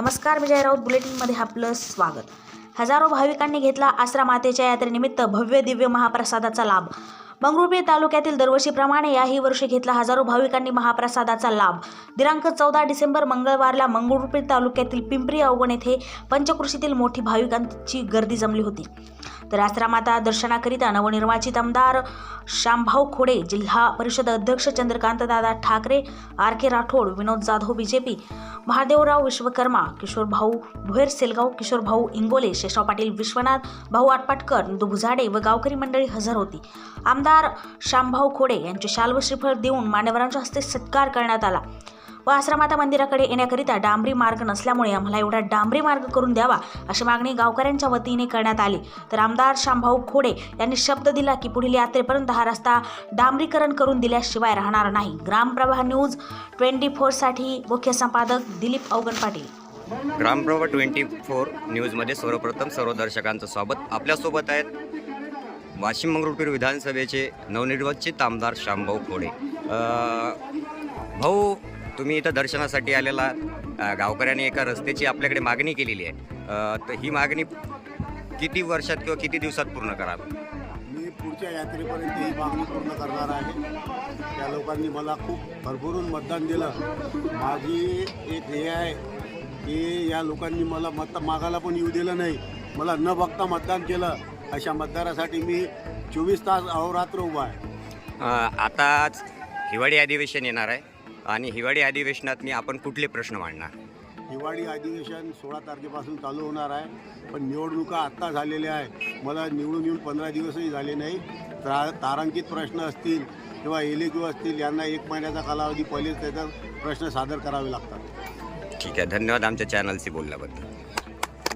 नमस्कार विजय राऊत बुलेटिनमध्ये आपलं स्वागत. हजारो भाविकांनी घेतला आसरा मातेच्या यात्रेनिमित्त भव्य दिव्य महाप्रसादाचा लाभ. मंगरुळपीर तालुक्यातील दरवर्षीप्रमाणे याही वर्षी घेतला हजारो भाविकांनी महाप्रसादाचा लाभ. दिनांक चौदा डिसेंबर मंगळवारला मंगरुळपीर तालुक्यातील पिंपरी अवगण येथे पंचकृषीतील मोठी भाविकांची गर्दी जमली होती. तर आश्रमाता दर्शनाकरिता नवनिर्वाचित आमदार श्यामभाऊ खोडे जिल्हा परिषद अध्यक्ष Chandrakant Dada Thackeray R K Rathod Vinod Jadhav BJP Mahadevrao Vishwakarma Kishorbhau Bhau Selgaon Kishor भाऊ इंगोले शेषराव पाटील विश्वनाथ भाऊ आटपाटकर नंदू व गावकरी मंडळी हजर होती. आमदार श्यामभाऊ खोडे यांचे शाल्व श्रीफळ देऊन मान्यवरांच्या हस्ते सत्कार करण्यात आला. व आश्रमाता मंदिराकडे येण्याकरिता डांबरी मार्ग नसल्यामुळे आम्हाला एवढा डांबरी मार्ग करून द्यावा अशी मागणी गावकऱ्यांच्या वतीने करण्यात आली. तर आमदार श्यामभाऊ खोडे यांनी शब्द दिला की पुढील यात्रेपर्यंत हा रस्ता डांबरीकरण करून दिल्याशिवाय राहणार नाही. ग्रामप्रभा न्यूज ट्वेंटी फोरसाठी मुख्य संपादक दिलीप अवगण पाटील. ग्रामप्रभा ट्वेंटी फोर न्यूजमध्ये सर्वप्रथम सर्व दर्शकांचं स्वागत. आपल्यासोबत आहेत वाशिम मंगरुळपीर विधानसभेचे नवनिर्वाचित आमदार श्यामभाऊ खोडे. भाऊ तुम्ही इथं दर्शनासाठी आलेला गावकऱ्यांनी एका रस्त्याची आपल्याकडे मागणी केलेली आहे. तर ही मागणी किती वर्षात किंवा किती दिवसात पूर्ण कराल मी पुढच्या यात्रेपर्यंत ही मागणी पूर्ण करणार आहे. त्या लोकांनी मला खूप भरभरून मतदान दिलं. माझी एक हे आहे की या लोकांनी मला मत मागायला पण येऊ दिलं नाही. मला न बघता मतदान केलं. अशा मतदारासाठी मी चोवीस तास अहोरात्र उभा आहे. आताच हिवाळी अधिवेशन येणार आहे आणि हिवाळी अधिवेशनात मी आपण कुठले प्रश्न मांडणार? हिवाळी अधिवेशन सोळा तारखेपासून चालू होणार आहे पण निवडणुका आत्ता झालेल्या आहे मला निवडून येऊन पंधरा दिवसही झाले नाही. ता तारांकित प्रश्न असतील किंवा एलेक्यू असतील यांना एक महिन्याचा कालावधी पहिलेच त्याचा प्रश्न सादर करावे लागतात. ठीक आहे धन्यवाद आमच्या चॅनलशी बोलल्याबद्दल.